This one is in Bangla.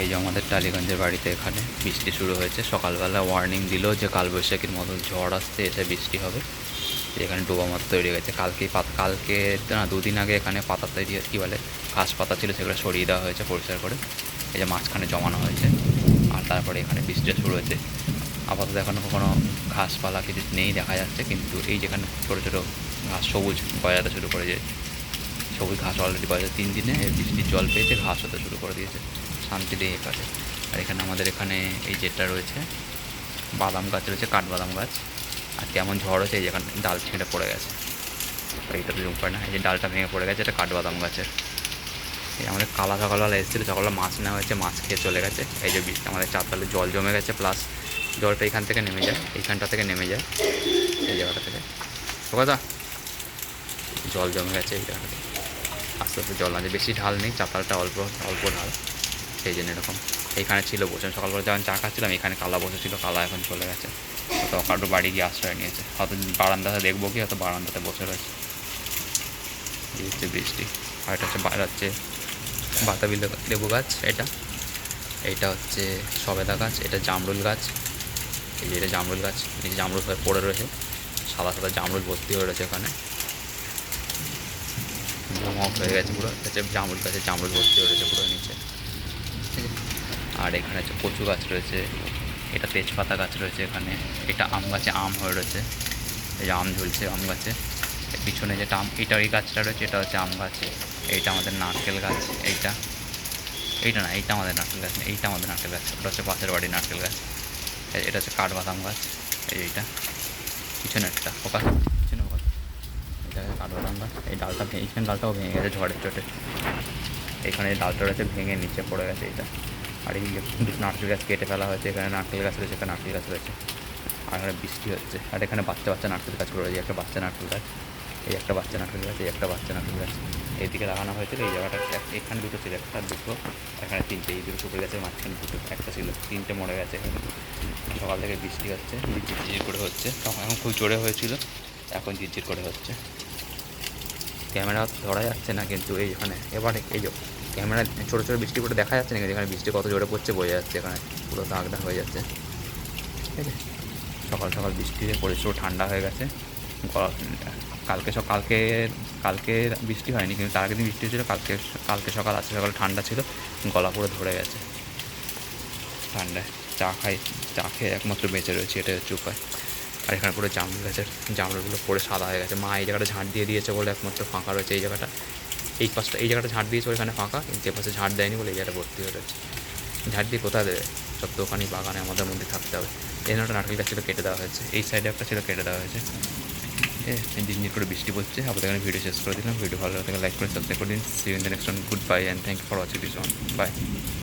এই যে আমাদের টালিগঞ্জের বাড়িতে এখানে বৃষ্টি শুরু হয়েছে। সকালবেলা ওয়ার্নিং দিল যে কালবৈশাখীর মতো ঝড় আসতে এসে বৃষ্টি হবে। এখানে ডোবা মতো তৈরি হয়েছে। কালকেই পাতা, কালকে না, দুদিন আগে এখানে পাতা তৈরি, কী বলে, ঘাস পাতা ছিল, সেগুলো সরিয়ে দেওয়া হয়েছে পরিষ্কার করে। এই যে মাঝখানে জমানো হয়েছে। আর তারপরে এখানে বৃষ্টিটা শুরু হয়েছে। আপাতত এখনও কোনো ঘাসপালা কিছু নেই, দেখা যাচ্ছে। কিন্তু এই যেখানে ছোটো ছোটো ঘাস, সবুজ গজাতে শুরু করে যে সবুজ ঘাস অলরেডি বাজার তিন দিনে বৃষ্টির জল পেয়েছে, ঘাস হতে শুরু করে দিয়েছে। শান্তি দিয়ে কাছে আর এখানে আমাদের এখানে এই যেটা রয়েছে, বাদাম গাছ রয়েছে, কাঠবাদাম গাছ। আর কেমন ঝড় হচ্ছে, এই যেখানে ডাল ছিঁড়ে পড়ে গেছে। এইটা তো জুম করে না, এই যে ডালটা ভেঙে পড়ে গেছে, এটা কাঠবাদাম গাছের। এই আমাদের কালা সকালবেলা এসেছিল সকালবেলা মাছ নেওয়া হয়েছে, মাছ খেয়ে চলে গেছে। এই যে আমাদের চারতলে জল জমে গেছে প্লাস জলটা এখান থেকে নেমে যায়, এইখানটা থেকে নেমে যায়। এই জায়গাটা থেকে। কথা। জল জমে গেছে এই জায়গাটাতে আস্তে আস্তে জল আছে, বেশি ঢাল নেই, চাতালটা অল্প অল্প ঢাল। সেই জন্য এরকম। এইখানে ছিল বসে। সকালবেলা যখন চা খাচ্ছিলাম, এখানে কালা বসেছিল কালা এখন চলে গেছে। তো কারোর বাড়ি গিয়ে আশ্রয় নিয়েছে। হয়তো বারান্দাতে দেখব কি, হয়তো বারান্দাতে বসে রয়েছে। বৃষ্টি। আর এটা হচ্ছে বাইরে হচ্ছে বাতাবি লেবু- গাছ, এটা। এইটা হচ্ছে সবেদা গাছ, এটা জামরুল গাছ। এই যে এটা জামরুল গাছ, নিচে জামরুল হয়ে পড়ে রয়েছে। সাদা সাদা জামরুল ভর্তি হয়ে রয়েছে ওখানে হয়ে গেছে পুরো। হচ্ছে জামরুল গাছে জামরুল ভর্তি হয়ে রয়েছে পুরো নিচে? আর এখানে হচ্ছে কচু গাছ রয়েছে, এটা তেজপাতা গাছ রয়েছে এখানে, এটা আম গাছে আম হয়ে রয়েছে, এই যে আম ঝুলছে আম গাছে পিছনে যেটা আম, এটা এই গাছটা রয়েছে, এটা হচ্ছে আম গাছ, এইটা আমাদের নারকেল গাছ, এইটা এইটা না, এইটা আমাদের নারকেল গাছ, এইটা আমাদের নারকেল গাছ, ওটা হচ্ছে পাশের বাড়ির নারকেল গাছ এটা হচ্ছে কাঠবাদাম গাছ, এই এইটা, পিছনে একটা ওকা পিছনে ওকা এটা হচ্ছে কাঠবাদাম গাছ, এই ডালটা এইখানে ডালটাও ভেঙে গেছে ঝড়ের চোটে, এখানে ডালটা রয়েছে ভেঙে নিচে পড়ে গেছে এটা আর এই নারকেল গাছ কেটে ফেলা হয়েছে, এখানে নারকেল গাছ রয়েছে এখানে নারকেল গাছ রয়েছে। আর এখানে বৃষ্টি হচ্ছে। আর এখানে বাচ্চা বাচ্চা নারকেল গাছ রয়েছে একটা বাচ্চা নারকেল গাছ, এই একটা বাচ্চা নারকেল গাছ, এই একটা বাচ্চা নারকেল গাছ। এইদিকে লাগানো হয়েছিল এই জায়গাটা এখানে দুটো ছিল, একটা দুটো, এখানে তিনটে, এই দুটো সুপারি গাছের মাঝখানে দুটো, একটা ছিল, তিনটে মরে গেছে এখানে। সকাল থেকে বৃষ্টি হচ্ছে, ঝিরঝির করে হচ্ছে। তখন এখন খুব জোরে হয়েছিল, এখন ঝিরঝির করে হচ্ছে। ক্যামেরা ধরা যাচ্ছে না কিন্তু এই এখানে এবারে এই যে ক্যামেরা ছোটো ছোটো বৃষ্টি পড়ে দেখা যাচ্ছে না কিন্তু এখানে বৃষ্টি কত জোরে পড়ছে বোঝা যাচ্ছে এখানে, পুরো দাগ দাগ হয়ে যাচ্ছে। ঠিক আছে? সকাল সকাল বৃষ্টি হয়ে প্রচুর ঠান্ডা হয়ে গেছে। কালকে সব কালকে কালকে বৃষ্টি হয়নি কিন্তু তার আগের দিন বৃষ্টি হয়েছিল, কালকে কালকে সকাল, আজকে সকাল ঠান্ডা ছিল, গলা পুরো ধরে গেছে। ঠান্ডায় চা খাই, চা খেয়ে একমাত্র বেঁচে রয়েছে এটা হচ্ছে উপায়। আর এখানে পুরো জামরুল গাছের, জামরুলগুলো পড়ে সাদা হয়ে গেছে। মা এই জায়গাটা ঝাঁট দিয়ে দিয়েছে বলে একমাত্র ফাঁকা রয়েছে এই জায়গাটা। এই পাশটা, এই জায়গাটা ঝাঁট দিয়েছে ওইখানে ফাঁকা, কিন্তু এ পাশে ঝাঁট দেয়নি বলে এই জায়গাটা ভর্তি হয়ে রয়েছে ঝাঁট দিয়ে কোথায় দেবে? সব দোকানি বাগানে, আমাদের মধ্যে থাকতে হবে। এই একটা নারকেল গাছ ছিল কেটে দেওয়া হয়েছে। এই সাইডে একটা ছিল, কেটে দেওয়া হয়েছে। এ ঝিরঝির করে বৃষ্টি পড়ছে। আপনাদের এখানে ভিডিও শেষ করে দিলাম। ভিডিও ভালো লাগলে লাইক করে সাবস্ক্রাইব করে দিন। See in the next goodbye and thank you for watching this one bye